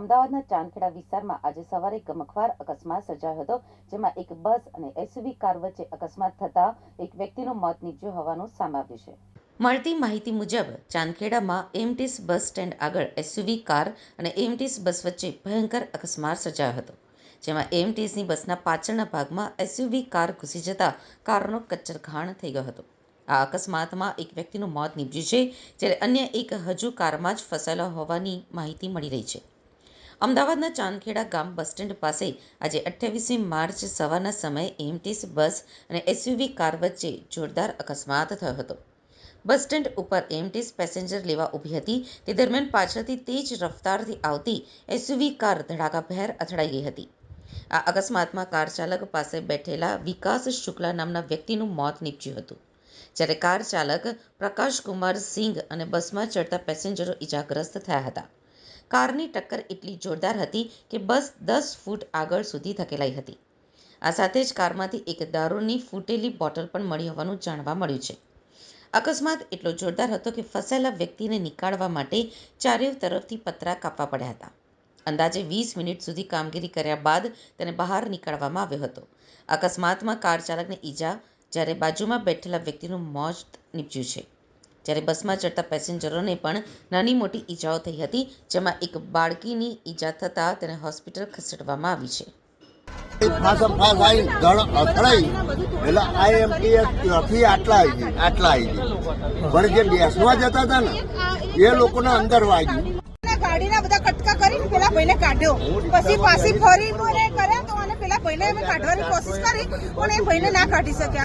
અમદાવાદના ચાંદખેડા વિસ્તારમાં આજે સવારે ગમખવાર અકસ્માત સર્જાયો હતો, જેમાં એક બસ અને એસયુવી કાર વચ્ચે અકસ્માત થતા એક વ્યક્તિનું મોત નીપજ્યું હોવાનું સામે આવ્યું છે. મળતી માહિતી મુજબ ચાંદખેડામાં એમટીસ બસ સ્ટેન્ડ આગળ એસયુવી કાર અને એમટીસ બસ વચ્ચે ભયંકર અકસ્માત સર્જાયો હતો, જેમાં એમટીએસની બસના પાછળના ભાગમાં એસયુવી કાર ઘૂસી જતા કારનો કચ્ચરઘાણ થઈ ગયો હતો. આ અકસ્માતમાં એક વ્યક્તિનું મોત નીપજ્યું છે, જ્યારે અન્ય એક હજુ કારમાં જ ફસાયેલા હોવાની માહિતી મળી રહી છે. અમદાવાદના ચાંદખેડા ગામ બસ સ્ટેન્ડ પાસે આજે અઠ્યાવીસમી માર્ચ સવારના સમયે એમટીસ બસ અને એસયુવી કાર વચ્ચે જોરદાર અકસ્માત થયો હતો. બસ સ્ટેન્ડ ઉપર એમટીસ પેસેન્જર લેવા ઊભી હતી. તે દરમિયાન પાછળથી તેજ રફતારથી આવતી એસયુવી કાર ધડાકાભેર અથડાઈ ગઈ હતી. આ અકસ્માતમાં કાર ચાલક પાસે બેઠેલા વિકાસ શુક્લા નામના વ્યક્તિનું મોત નીપજ્યું હતું. જ્યારે કાર ચાલક પ્રકાશકુમાર સિંઘ અને બસમાં ચડતા પેસેન્જરો ઇજાગ્રસ્ત થયા હતા. કારની ટક્કર એટલી જોરદાર હતી કે બસ દસ ફૂટ આગળ સુધી ધકેલાઈ હતી. આ સાથે જ કારમાંથી એક દારૂની ફૂટેલી બોટલ પણ મળી હોવાનું જાણવા મળ્યું છે. અકસ્માત એટલો જોરદાર હતો કે ફસાયેલા વ્યક્તિને નીકાળવા માટે ચારેય તરફથી પતરા કાપવા પડ્યા હતા. અંદાજે વીસ મિનિટ સુધી કામગીરી કર્યા બાદ તેને બહાર નીકાળવામાં આવ્યો હતો. અકસ્માતમાં કાર ચાલકને ઈજા, જ્યારે બાજુમાં બેઠેલા વ્યક્તિનું મોત નીપજ્યું છે. જ્યારે બસમાં ચડતા પેસેન્જરોને પણ નાની મોટી ઈજાઓ થઈ હતી, જેમાં એક બાળકીની ઈજા થતાં તેને હોસ્પિટલ ખસેડવામાં આવી છે. એટલે આઈએમપીએસ ત્યાંથી આટલા આવી ગઈ આટલા આવી ગઈ પણ જે બેસવા જતા હતા ને એ લોકોને અંદર વાગ્યું ગાડીના બધા કટકા કરીને પેલા ભાઈને કાઢ્યો. પછી પાછી ફરી કર્યા તો અને પેલા ભાઈને અમે કાઢવાની કોશિશ કરી, પણ એ ભાઈને ના કાઢી શક્યા.